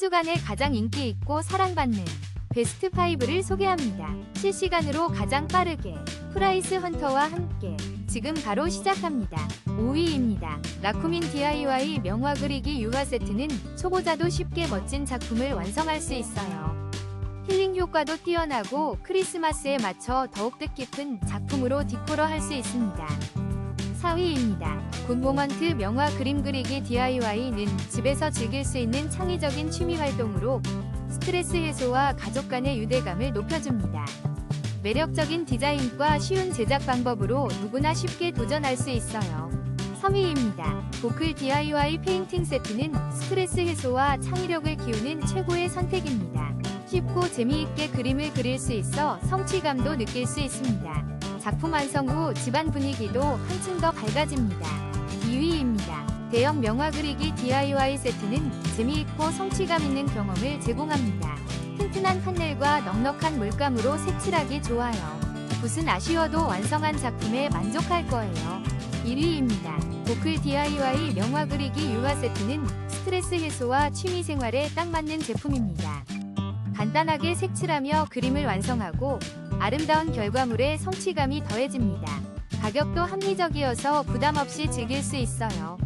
주간에 가장 인기 있고 사랑받는 베스트 5를 소개합니다. 실시간으로 가장 빠르게 프라이스 헌터와 함께 지금 바로 시작합니다. 5위입니다. 라쿠민 DIY 명화 그리기 유화 세트는 초보자도 쉽게 멋진 작품을 완성할 수 있어요. 힐링 효과도 뛰어나고 크리스마스에 맞춰 더욱 뜻깊은 작품으로 디코러 할 수 있습니다. 4위입니다. 굿모먼트 명화 그림 그리기 DIY는 집에서 즐길 수 있는 창의적인 취미 활동으로 스트레스 해소와 가족 간의 유대감을 높여줍니다. 매력적인 디자인과 쉬운 제작 방법으로 누구나 쉽게 도전할 수 있어요. 3위입니다. 보클 DIY 페인팅 세트는 스트레스 해소와 창의력을 키우는 최고의 선택입니다. 쉽고 재미있게 그림을 그릴 수 있어 성취감도 느낄 수 있습니다. 작품 완성 후 집안 분위기도 한층 더 밝아집니다. 2위입니다. 대형 명화 그리기 DIY 세트는 재미있고 성취감 있는 경험을 제공합니다. 튼튼한 판넬과 넉넉한 물감으로 색칠하기 좋아요. 붓은 아쉬워도 완성한 작품에 만족할 거예요. 1위입니다. 보클 DIY 명화 그리기 유화 세트는 스트레스 해소와 취미 생활에 딱 맞는 제품입니다. 간단하게 색칠하며 그림을 완성하고 아름다운 결과물에 성취감이 더해집니다. 가격도 합리적이어서 부담 없이 즐길 수 있어요.